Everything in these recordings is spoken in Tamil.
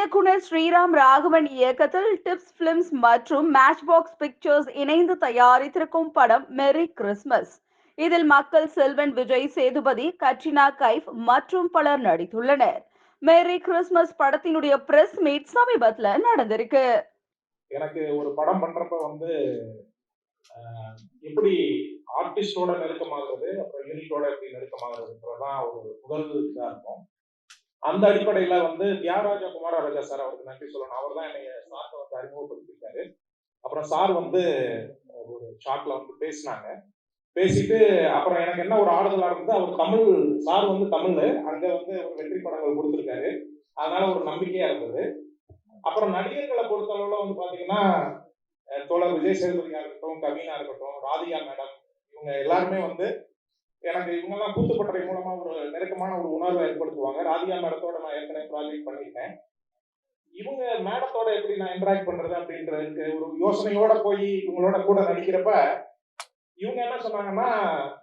இயக்குனர் ஸ்ரீராம் ராகவன் இயக்கத்தில் டிப்ஸ் பிலிம்ஸ் மற்றும் மேட்ச் பாக்ஸ் பிக்சர்ஸ் இணைந்து தயாரித்திருக்கும் படம் மெரி கிறிஸ்மஸ் இதில் மக்கள் செல்வன் விஜய் சேதுபதி கட்ரினா கைஃப் மற்றும் பலர் நடித்துள்ளனர். மேரி கிறிஸ்மஸ் படத்தினுடைய பிரஸ் மீட் சமீபத்துல நடந்திருக்கு. எனக்கு ஒரு படம் பண்றப்ப வந்து எப்படி ஆர்டிஸ்டோட நெருக்கமாகிறது அப்புறம் யூனிட்டோட எப்படி நெருக்கமாகிறதுன்றதான் ஒரு முதல் இதாக இருக்கும். அந்த அடிப்படையில வந்து தியாகராஜா குமாரராஜா சார் அவருக்கு நன்றி சொல்லணும். அவர் தான் என்னைய சார்ட்ட வந்து அறிமுகப்படுத்திருக்காரு அப்புறம் சார் வந்து ஒரு ஷார்ட்ல வந்து பேசினாங்க. பேசிட்டு அப்புறம் எனக்கு என்ன ஒரு ஆறுதலா இருந்தது அவர் தமிழ் சார் வந்து தமிழ் அங்க வந்து வெற்றி படங்கள் கொடுத்துருக்காரு. அதனால ஒரு நம்பிக்கையா இருந்தது. அப்புறம் நடிகர்களை பொறுத்த அளவுல வந்து பாத்தீங்கன்னா தோழர் விஜய் சேதுபதியா இருக்கட்டும் கவினா இருக்கட்டும் ராதிகா மேடம் இவங்க எல்லாருமே வந்து எனக்கு இவங்கெல்லாம் கூத்துப்பட்டறை மூலமா ஒரு நெருக்கமான ஒரு உணர்வை ஏற்படுத்துவாங்க. ராதிகா மேடத்தோட நான் ஏற்கனவே ப்ராஜெக்ட் பண்ணியிருக்கேன். இவங்க மேடத்தோட எப்படி நான் இன்ட்ராக்ட் பண்றது அப்படின்றதுக்கு ஒரு யோசனையோட போய் இவங்களோட கூட நடிக்கிறப்ப இவங்க என்ன சொன்னாங்கன்னா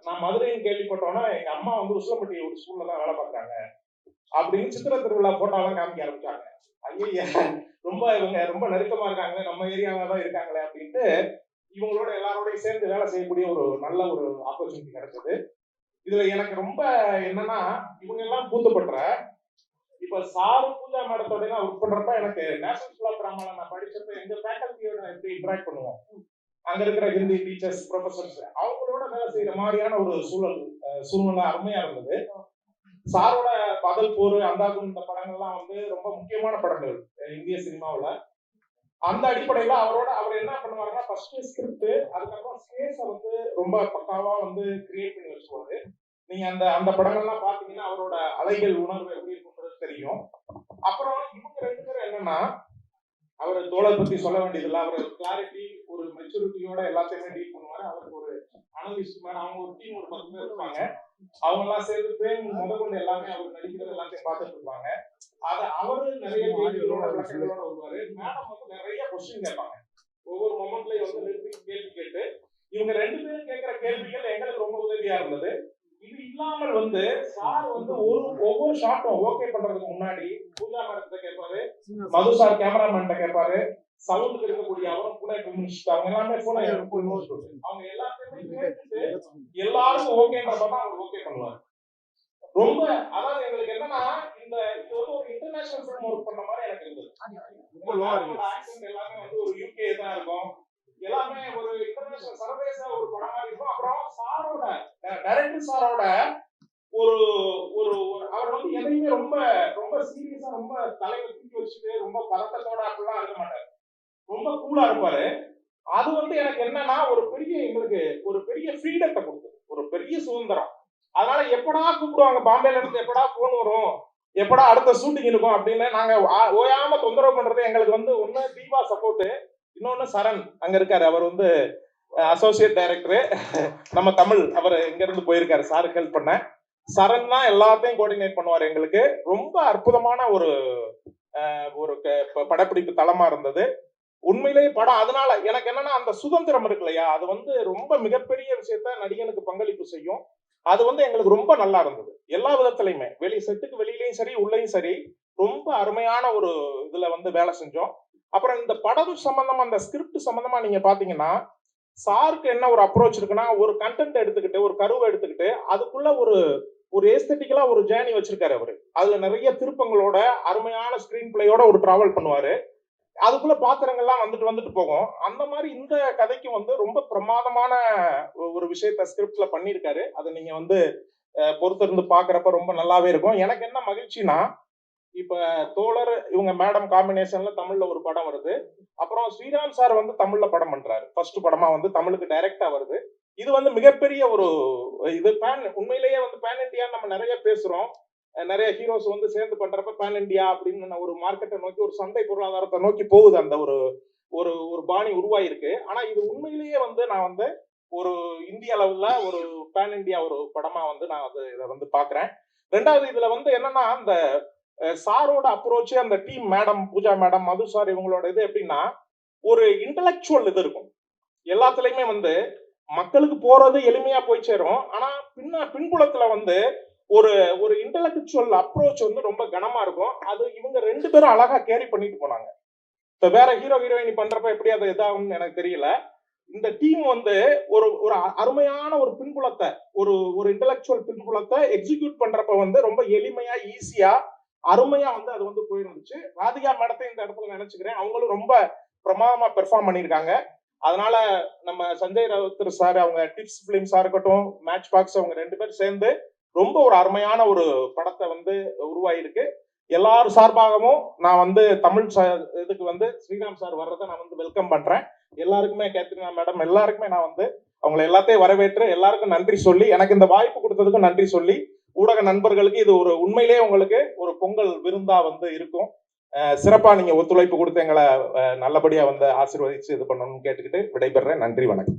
நான் மதுரைன்னு கேள்விப்பட்டோன்னா எங்க அம்மா வந்து உசிலம்பட்டி ஒரு ஸ்கூல்ல தான் வேலை பார்க்குறாங்க. அப்படின்னு சித்திர திருவிழா போட்டோலாம் காமிக்க ஆரம்பிச்சாங்க. ஐயா ரொம்ப இவங்க ரொம்ப நெருக்கமா இருக்காங்க நம்ம ஏரியாவில தான் இருக்காங்களே அப்படின்ட்டு இவங்களோட எல்லாரோடையும் சேர்ந்து வேலை செய்யக்கூடிய ஒரு நல்ல ஒரு ஆப்பர்ச்சுனிட்டி கிடைச்சது. இதுல எனக்கு ரொம்ப என்னன்னா இவங்க எல்லாம் பூத்துப்பட்டுற இப்ப சாரு பூஜா மேடத்தோட நான் ஒர்க் பண்றப்ப எனக்கு நேஷனல் ஸ்கூல் ஆஃப் டிராமால நான் படிச்சப்ப எங்க ஃபேக்கல்ட்டியோட எப்படி இன்டராக்ட் பண்ணுவோம்? அங்க இருக்கிற ஹிந்தி டீச்சர்ஸ் ப்ரொஃபசர்ஸ் அவங்களோட வேலை செய்யற மாதிரியான ஒரு சூழல் சூழ்நிலை அருமையா இருந்தது. சாரோட பகல் போர் அந்தாகும் இந்த படங்கள்லாம் வந்து ரொம்ப முக்கியமான படங்கள் இந்திய சினிமாவில். அந்த அடிப்படையில அவரோட அவர் என்ன பண்ணுவாருன்னா ஃபர்ஸ்ட் ஸ்கிரிப்ட் அதுக்கப்புறம் ஸ்பேஸ வந்து ரொம்ப பக்காவா வந்து கிரியேட் பண்ணி வச்சுருவாரு நீங்க அந்த அந்த படங்கள்லாம் பாத்தீங்கன்னா அவரோட அலைகள் உணர்வு எப்படி இருக்குன்றது தெரியும். அப்புறம் இவங்க ரெண்டு பேரும் என்னன்னா அவர் தோழர் பத்தி சொல்ல வேண்டியதில்லை. அவர் கிளாரிட்டி ஒரு மெச்சூரிட்டியோட எல்லாத்தையுமே டீல் பண்ணுவாரு. அவருக்கு ஒரு அனலிஸ்ட் மேல அவங்க ஒரு டீம் ஒரு பத்து பேர் இருப்பாங்க. அவங்க எல்லாம் சேர்ந்து பேர் முத கொண்டு எல்லாமே அவர் நடிக்கிறது எல்லாத்தையும் பார்த்துட்டு இருப்பாங்க. அத அவரு நிறைய கேள்விகளோட விளக்கங்களோட வருவாரு. மேடம் வந்து நிறைய கொஸ்டின் கேட்பாங்க. ஒவ்வொரு மொமெண்ட்லயும் வந்து நிறுத்தி கேள்வி கேட்டு இவங்க ரெண்டு பேரும் கேட்கிற கேள்விகள் எங்களுக்கு ரொம்ப உதவியா இருந்தது. இது இல்லாமல் வந்து சார் வந்து ஒரு ஒவ்வொரு ஷாட்டும் ஓகே பண்றதுக்கு முன்னாடி பூஜா மேடத்தை கேட்பாரு மது சார் கேமராமேன்ட்ட கேட்பாரு சவுண்டுக்கு இருக்கக்கூடிய அவரும் கூட கம்யூனிஸ்ட். அவங்க எல்லாமே கூட அவங்க எல்லாத்தையுமே கேட்டுட்டு எல்லாரும் ஓகேன்றப்பதான் அவர் ஓகே பண்ணுவார் ரொம்ப அதாவது எங்களுக்கு என்னன்னா இந்த இது வந்து ஒரு இன்டர்நேஷனல் ஃபிலிம் ஒர்க் பண்ண மாதிரி எனக்கு இருந்தது. ரொம்ப ஆ இருக்கு. எல்லாமே வந்து ஒரு யூகே தான் இருக்கும். எல்லாமே ஒரு இன்டர்நேஷனல் சர்வதேச ஒரு படமா இருக்கும். அப்புறம் சாரோட டைரக்டர் சாரோட ஒரு ஒரு ஒரு அவர் வந்து எதையுமே ரொம்ப ரொம்ப சீரியஸா ரொம்ப தலையில தூக்கி வச்சுட்டு ரொம்ப பதட்டத்தோட அப்படிலாம் இருக்க மாட்டார். ரொம்ப கூலா இருப்பாரு. அது வந்து எனக்கு என்னன்னா ஒரு பெரிய எங்களுக்கு ஒரு பெரிய ஃப்ரீடத்தை கொடுத்தது. ஒரு பெரிய சுதந்திரம். அதனால எப்படா கூப்பிடுவாங்க? பாம்பேல இருந்து எப்படா போன் வரும்? எப்படா அடுத்த ஷூட்டிங் இருக்கும்? அப்படின்னு நாங்க ஓயாம தொந்தரவு பண்றது எங்களுக்கு வந்து ஒண்ணு தீபா சப்போர்ட் இன்னொன்னு சரண். அங்க இருக்காரு. அவர் வந்து அசோசியேட் டைரக்டர் நம்ம தமிழ். அவர் இங்க இருந்து போயிருக்காரு சாருக்கு ஹெல்ப் பண்ண. சரண் தான் எல்லாத்தையும் கோஆர்டினேட் பண்ணுவார் எங்களுக்கு. ரொம்ப அற்புதமான ஒரு ஒரு ப- படப்பிடிப்பு தளமா இருந்தது. உண்மையிலேயே படம். அதனால எனக்கு என்னன்னா அந்த சுதந்திரம் இருக்கு இல்லையா அது வந்து ரொம்ப மிகப்பெரிய விஷயத்த நடிகனுக்கு பங்களிப்பு செய்யும். அது வந்து எங்களுக்கு ரொம்ப நல்லா இருந்தது. எல்லா விதத்திலையுமே. வெளி செட்டுக்கு வெளியிலையும் சரி உள்ளேயும் சரி ரொம்ப அருமையான ஒரு இதுல வந்து வேலை செஞ்சோம். அப்புறம் இந்த படம் சம்பந்தமா அந்த ஸ்கிரிப்ட் சம்பந்தமா நீங்க பாத்தீங்கன்னா சாருக்கு என்ன ஒரு அப்ரோச் இருக்குன்னா ஒரு கண்டென்ட் எடுத்துக்கிட்டு ஒரு கருவை எடுத்துக்கிட்டு அதுக்குள்ள ஒரு ஒரு ஏஸ்தட்டிக்கலா ஒரு ஜேர்னி வச்சிருக்காரு அவரு. அதுல நிறைய திருப்பங்களோட அருமையான ஸ்கிரீன் பிளேயோட ஒரு டிராவல் பண்ணுவாரு. அதுக்குள்ள பாத்திரங்கள்லாம் வந்துட்டு வந்துட்டு போகும். அந்த மாதிரி இந்த கதைக்கு வந்து ரொம்ப பிரமாதமான ஒரு விஷயத்த ஸ்கிரிப்ட்ல பண்ணியிருக்காரு. அதை நீங்க வந்து பொறுத்திருந்து பாக்குறப்ப ரொம்ப நல்லாவே இருக்கும். எனக்கு என்ன மகிழ்ச்சினா இப்ப தோழர் இவங்க மேடம் காம்பினேஷன்ல தமிழ்ல ஒரு படம் வருது. அப்புறம் ஸ்ரீராம் சார் வந்து தமிழ்ல படம் பண்றாரு. ஃபர்ஸ்ட் படமா வந்து தமிழுக்கு டைரக்டா வருது. இது வந்து மிகப்பெரிய ஒரு இது பேன் உண்மையிலேயே வந்து பேன் இந்தியா நம்ம நிறைய பேசுறோம். நிறைய ஹீரோஸ் வந்து சேர்ந்து பண்றப்ப பேன் இந்தியா அப்படின்னு ஒரு மார்க்கெட்டை நோக்கி ஒரு சந்தை பொருளாதாரத்தை நோக்கி போகுது அந்த ஒரு ஒரு ஒரு பாணி உருவாயிருக்கு. ஆனா இது உண்மையிலேயே வந்து நான் வந்து ஒரு இந்திய அளவுல ஒரு பேன் இந்தியா ஒரு படமா வந்து நான் வந்து இதை வந்து பாக்குறேன் ரெண்டாவது இதுல வந்து என்னன்னா அந்த சாரோட அப்ரோச் அந்த team madam Pooja madam Madhu sir இவங்களோட இது எப்படின்னா ஒரு இன்டலெக்சுவல் இது இருக்கும். எல்லாத்துலயுமே வந்து மக்களுக்கு போறது எளிமையா போய் சேரும். ஆனா பின்ன பின்புலத்துல வந்து ஒரு ஒரு இன்டலெக்சுவல் அப்ரோச் வந்து ரொம்ப கனமா இருக்கும். அது இவங்க ரெண்டு பேரும் அழகா கேரி பண்ணிட்டு போனாங்க. இப்ப வேற ஹீரோ ஹீரோயினி பண்றப்ப எப்படி அது இதாகும்னு எனக்கு தெரியல. இந்த டீம் வந்து ஒரு ஒரு அ- அருமையான ஒரு பின்புலத்தை ஒரு ஒரு இன்டலெக்சுவல் பின்புலத்தை எக்ஸிக்யூட் பண்றப்ப வந்து ரொம்ப எளிமையா ஈஸியா அருமையா வந்து அது வந்து போயிருந்துச்சு. ராதிகா மேடத்தை இந்த இடத்துல நினைச்சுக்கிறேன். அவங்களும் ரொம்ப பிரமாதமா பெர்ஃபார்ம் பண்ணியிருக்காங்க. அதனால நம்ம சஞ்சய் ரவுத்தர் சார் அவங்க டிப்ஸ் பிலிம்ஸா இருக்கட்டும் மேட்ச் பாக்ஸ் அவங்க ரெண்டு பேரும் சேர்ந்து ரொம்ப ஒரு அருமையான ஒரு படத்தை வந்து உருவாயிருக்கு. எல்லாரும் சார்பாகவும் நான் வந்து தமிழ் சா- இதுக்கு வந்து ஸ்ரீராம் சார் வர்றதை நான் வந்து வெல்கம் பண்றேன். எல்லாருக்குமே கேத்ரினா மேடம்? எல்லாருக்குமே நான் வந்து அவங்களை எல்லாத்தையும் வரவேற்று எல்லாருக்கும் நன்றி சொல்லி எனக்கு இந்த வாய்ப்பு கொடுத்ததுக்கும் நன்றி சொல்லி ஊடக நண்பர்களுக்கு இது ஒரு உண்மையிலேயே உங்களுக்கு ஒரு பொங்கல் விருந்தா வந்து இருக்கும். சிறப்பா நீங்க ஒத்துழைப்பு கொடுத்து எங்களை நல்லபடியா வந்து ஆசீர்வதிச்சு இது பண்ணணும்னு கேட்டுக்கிட்டு விடைபெறேன். நன்றி வணக்கம்.